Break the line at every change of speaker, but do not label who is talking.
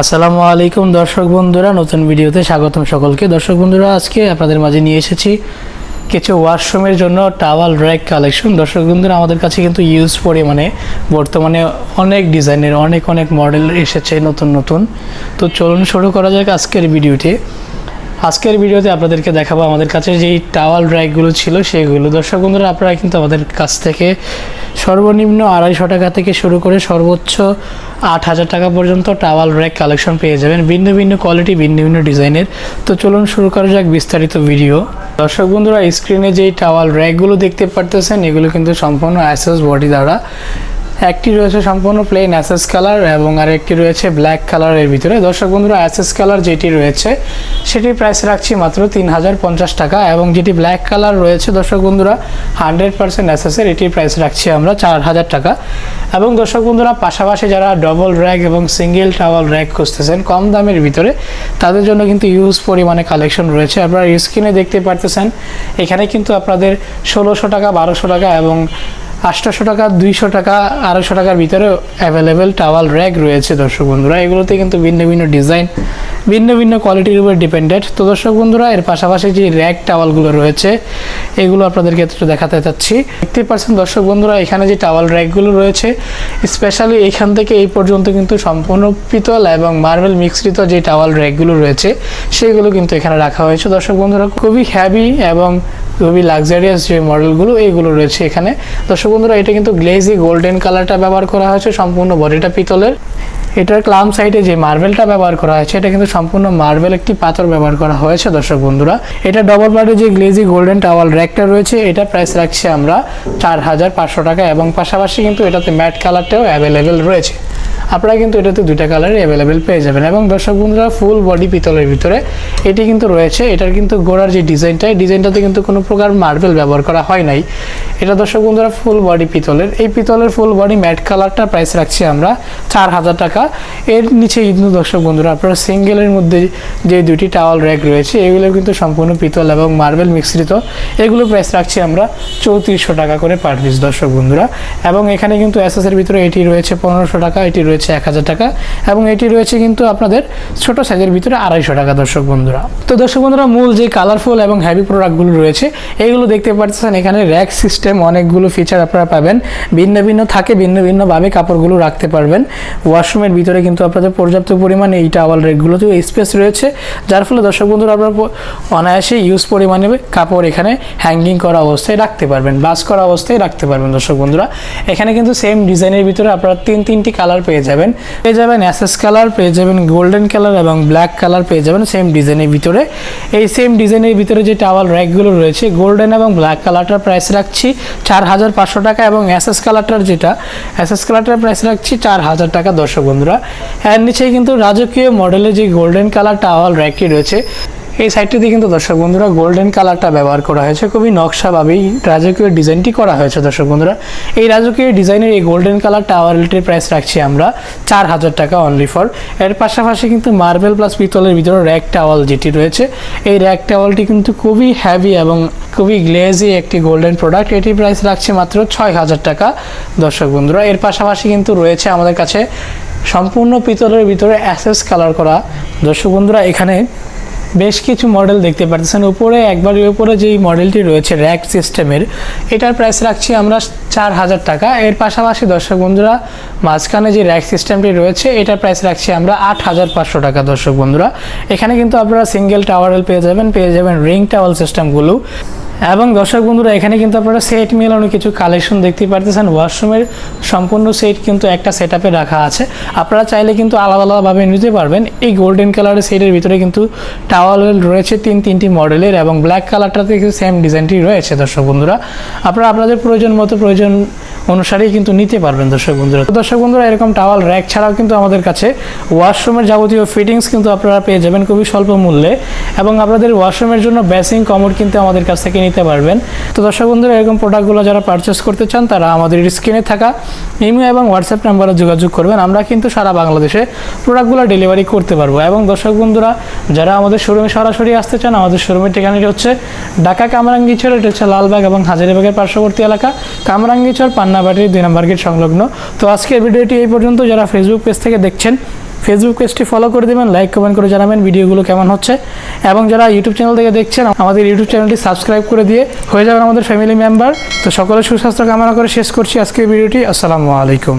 আসসালামু আলাইকুম, দর্শক বন্ধুরা। নতুন ভিডিওতে স্বাগতম সকলকে। দর্শক বন্ধুরা, আজকে আপনাদের মাঝে নিয়ে এসেছি কিছু ওয়াশরুমের জন্য টাওয়াল র্যাক কালেকশন। দর্শক বন্ধুরা, আমাদের কাছে কিন্তু ইউজ পরিমাণে বর্তমানে অনেক ডিজাইনের, অনেক অনেক মডেল এসেছে নতুন নতুন। তো চলুন শুরু করা যাক আজকের ভিডিওটি। আজকের ভিডিওতে আপনাদেরকে দেখাবো আমাদের কাছে যেই টাওয়াল র্যাকগুলো ছিল সেগুলো। দর্শক বন্ধুরা, আপনারা কিন্তু আমাদের কাছ থেকে সর্বনিম্ন আড়াইশো টাকা থেকে শুরু করে সর্বোচ্চ আট হাজার টাকা পর্যন্ত টাওয়াল র্যাক কালেকশন পেয়ে যাবেন ভিন্ন ভিন্ন কোয়ালিটি, ভিন্ন ভিন্ন ডিজাইনের। তো চলুন শুরু করা যাক বিস্তারিত ভিডিও। দর্শক বন্ধুরা, স্ক্রিনে যেই টাওয়াল র্যাকগুলো দেখতে পারতেছেন, এগুলো কিন্তু সম্পূর্ণ অ্যাসেস বডি দ্বারা। একটি রয়েছে সম্পূর্ণ প্লেন অ্যাসেস কালার এবং আরেকটি রয়েছে ব্ল্যাক কালারের ভিতরে। দর্শক বন্ধুরা অ্যাসেস কালার যেটি রয়েছে, সেটির প্রাইস রাখছি মাত্র তিন হাজার পঞ্চাশ টাকা এবং যেটি ব্ল্যাক কালার রয়েছে, দর্শক বন্ধুরা হান্ড্রেড পার্সেন্ট অ্যাসেসের এটির প্রাইস রাখছি আমরা চার হাজার টাকা। এবং দর্শক বন্ধুরা, পাশাপাশি যারা ডবল র্যাক এবং সিঙ্গেল টাওয়াল র্যাক খুঁজতেছেন কম দামের ভিতরে, তাদের জন্য কিন্তু ইউজ পরিমাণে কালেকশন রয়েছে। আপনারা স্ক্রিনে দেখতে পারতেছেন, এখানে কিন্তু আপনাদের ষোলোশো টাকা, বারোশো টাকা এবং আটশোশো টাকা, দুইশো টাকা, আড়াইশো টাকার ভিতরে অ্যাভেলেবেল টাওয়াল র্যাক রয়েছে দর্শক বন্ধুরা। এগুলোতে কিন্তু ভিন্ন ভিন্ন ডিজাইন ভিন্ন ভিন্ন কোয়ালিটির উপর ডিপেন্ডেন্ট তো দর্শক বন্ধুরা, এর পাশাপাশি যে র্যাক টাওয়ালগুলো রয়েছে, এগুলো আপনাদেরকে একটু দেখাতে চাচ্ছি। দেখতে পাচ্ছেন দর্শক বন্ধুরা, এখানে যে টাওয়াল র্যাকগুলো রয়েছে স্পেশালি এখান থেকে এই পর্যন্ত কিন্তু সম্পূর্ণ পিতল এবং মার্বেল মিশ্রিত যে টাওয়াল র্যাকগুলো রয়েছে, সেগুলো কিন্তু এখানে রাখা হয়েছে। দর্শক বন্ধুরা, খুবই হ্যাভি এবং খুবই লাক্সারিয়াস যে মডেলগুলো এইগুলো রয়েছে এখানে। দর্শক বন্ধুরা, এটা কিন্তু গ্লেজি গোল্ডেন কালারটা ব্যবহার করা হয়েছে, সম্পূর্ণ বডিটা পিতলের। এটার ক্লাম সাইডে যে মার্বেলটা ব্যবহার করা হয়েছে, এটা কিন্তু সম্পূর্ণ মার্বেল একটি পাথর ব্যবহার করা হয়েছে, দর্শক বন্ধুরা। এটা ডবল পার্টে যে গ্লেজি গোল্ডেন টাওয়াল র্যাকটা রয়েছে, এটা প্রাইস রাখছি আমরা চার হাজার পাঁচশো টাকা এবং পাশাপাশি কিন্তু এটাতে ম্যাট কালারটাও অ্যাভেলেবেল রয়েছে। আপনারা কিন্তু এটাতে দুইটা কালারই অ্যাভেলেবেল পেয়ে যাবেন। এবং দর্শক বন্ধুরা ফুল বডি পিতলের ভিতরে এটি কিন্তু রয়েছে। এটার কিন্তু গোড়ার যে ডিজাইনটা, এই ডিজাইনটাতে কিন্তু কোনো প্রকার মার্বেল ব্যবহার করা হয় নাই। এটা দর্শক বন্ধুরা ফুল বডি পিতলের। এই পিতলের ফুল বডি ম্যাট কালারটা প্রাইস রাখছি আমরা চার হাজার টাকা। এর নিচে কিন্তু দর্শক বন্ধুরা, আপনারা সিঙ্গেলের মধ্যে যে দুটি টাওয়াল র্যাক রয়েছে, এগুলো কিন্তু সম্পূর্ণ পিতল এবং মার্বেল মিশ্রিত। এগুলো প্রাইস রাখছি আমরা চৌত্রিশশো টাকা করে পার পিস দর্শক বন্ধুরা। এবং এখানে কিন্তু এসএসের ভিতরে এটি রয়েছে পনেরোশো টাকা, এটি রয়েছে এক হাজার টাকা এবং এটি রয়েছে কিন্তু আপনাদের ছোট সাইজের ভিতরে আড়াইশো টাকা, দর্শক বন্ধুরা। তো দর্শক বন্ধুরা, মূল যে কালারফুল এবং হ্যাভি প্রোডাক্টগুলো রয়েছে, এগুলো দেখতে পাচ্ছেন এখানে র্যাক সিস্টেম অনেকগুলো ফিচার আপনারা পাবেন। ভিন্ন ভিন্ন থাকে, ভিন্ন ভিন্নভাবে কাপড়গুলো রাখতে পারবেন। ওয়াশরুমের ভিতরে কিন্তু আপনাদের পর্যাপ্ত পরিমাণে এই টাওয়াল র্যাকগুলোতে স্পেস রয়েছে। যার ফলে দর্শক বন্ধুরা, আপনারা অনায়াসে ইউজ পরিমাণে কাপড় এখানে হ্যাঙ্গিং করা অবস্থায় রাখতে পারবেন, বাস করা অবস্থায় রাখতে পারবেন দর্শক বন্ধুরা। এখানে কিন্তু সেম ডিজাইনের ভিতরে আপনারা তিন, তিনটি কালার পেয়ে যাবেন। পেয়ে যাবেন অ্যাসেস কালার, পেয়ে যাবেন গোল্ডেন কালার এবং ব্ল্যাক কালার পেয়ে যাবেন সেম ডিজাইনের ভিতরে। এই সেম ডিজাইনের ভিতরে যে টাওয়াল র্যাকগুলো রয়েছে, গোল্ডেন এবং ব্ল্যাক কালারটার প্রাইস রাখছি চার হাজার পাঁচশো টাকা এবং অ্যাসেস কালারটার যেটা অ্যাসেস কালারটার প্রাইস রাখছি চার হাজার টাকা দর্শক বন্ধুরা। এর নিচেই কিন্তু রাজকীয় মডেলের যে গোল্ডেন কালার টাওয়াল র্যাকটি রয়েছে এই সাইডটিতে কিন্তু দর্শক বন্ধুরা গোল্ডেন কালারটা ব্যবহার করা হয়েছে। খুবই নকশাভাবেই রাজকীয় ডিজাইনটি করা হয়েছে দর্শক বন্ধুরা। এই রাজকীয় ডিজাইনের এই গোল্ডেন কালার টাওয়ারটির প্রাইস রাখছি আমরা চার হাজার টাকা অনলি ফর এর পাশাপাশি কিন্তু মার্বেল প্লাস পিতলের ভিতরে র্যাক টাওয়াল যেটি রয়েছে, এই র্যাক টাওয়ালটি কিন্তু খুবই হ্যাভি এবং খুবই গ্লেজি একটি গোল্ডেন প্রোডাক্ট এটির প্রাইস রাখছে মাত্র ছয় হাজার টাকা দর্শক বন্ধুরা। এর পাশাপাশি কিন্তু রয়েছে আমাদের কাছে সম্পূর্ণ পিতলের ভিতরে অ্যাসেস কালার করা। দর্শক বন্ধুরা, এখানে বেশ কিছু মডেল দেখতে পারতেছেন। উপরে, একবারের উপরে যেই মডেলটি রয়েছে র্যাক সিস্টেমের এটার প্রাইস রাখছি আমরা চার হাজার টাকা। এর পাশাপাশি দর্শক বন্ধুরা, মাঝখানে যে র্যাক সিস্টেমটি রয়েছে, এটার প্রাইস রাখছি আমরা আট হাজার পাঁচশো টাকা, দর্শক বন্ধুরা। এখানে কিন্তু আপনারা সিঙ্গেল টাওয়ারেল পেয়ে যাবেন। পেয়ে যাবেন রিং টাওয়াল সিস্টেমগুলো এবং দর্শক বন্ধুরা, এখানে কিন্তু আপনারা সেট মেলানো কিছু কালেকশন দেখতে পারতেছেন। ওয়াশরুমের সম্পূর্ণ সেট কিন্তু একটা সেট রাখা আছে। আপনারা চাইলে কিন্তু আলাদা আলাদাভাবে নিতে পারবেন। এই গোল্ডেন কালারের সেটের ভিতরে কিন্তু টাওয়াল রয়েছে তিন তিনটি মডেলের এবং ব্ল্যাক কালারটাতে কিন্তু সেম ডিজাইনটি রয়েছে দর্শক বন্ধুরা। আপনারা আপনাদের প্রয়োজন মতো প্রয়োজন অনুসারেই কিন্তু নিতে পারবেন, দর্শক বন্ধুরা। দর্শক বন্ধুরা, এরকম টাওয়াল র্যাক ছাড়াও কিন্তু আমাদের কাছে ওয়াশরুমের যাবতীয় ফিটিংস কিন্তু আপনারা পেয়ে যাবেন খুবই স্বল্প মূল্যে এবং আপনাদের ওয়াশরুমের জন্য বেসিং কমোড কিন্তু আমাদের কাছ থেকে নিতে পারবেন। তো দর্শক বন্ধুরা, এরকম প্রোডাক্টগুলো যারা পারচেস করতে চান, তারা আমাদের স্ক্রিনে থাকা ইমেল এবং হোয়াটসঅ্যাপ নাম্বারে যোগাযোগ করবেন। আমরা কিন্তু সারা বাংলাদেশে প্রোডাক্টগুলো ডেলিভারি করতে পারব। এবং দর্শক বন্ধুরা, যারা আমাদের শোরুমে সরাসরি আসতে চান, আমাদের শোরুমের ঠিকানাটি হচ্ছে ঢাকা কামরাঙ্গিচর এটা হচ্ছে লালবাগ এবং হাজারিবাগের পার্শ্ববর্তী এলাকা। কামরাঙ্গিচর পান্নাবাটির দুই নম্বর গেট সংলগ্ন। তো আজকের ভিডিওটি এই পর্যন্ত। যারা ফেসবুক পেজ থেকে দেখছেন ফেসবুক পেজটি ফলো করে দেবেন লাইক কমেন্ট করে জানাবেন ভিডিওগুলো কেমন হচ্ছে। এবং যারা ইউটিউব চ্যানেল থেকে দেখছেন, আমাদের ইউটিউব চ্যানেলটি সাবস্ক্রাইব করে দিয়ে হয়ে যাবেন আমাদের ফ্যামিলি মেম্বার তো সকলের সুস্বাস্থ্য কামনা করে শেষ করছি আজকের ভিডিওটি। আসসালামু আলাইকুম।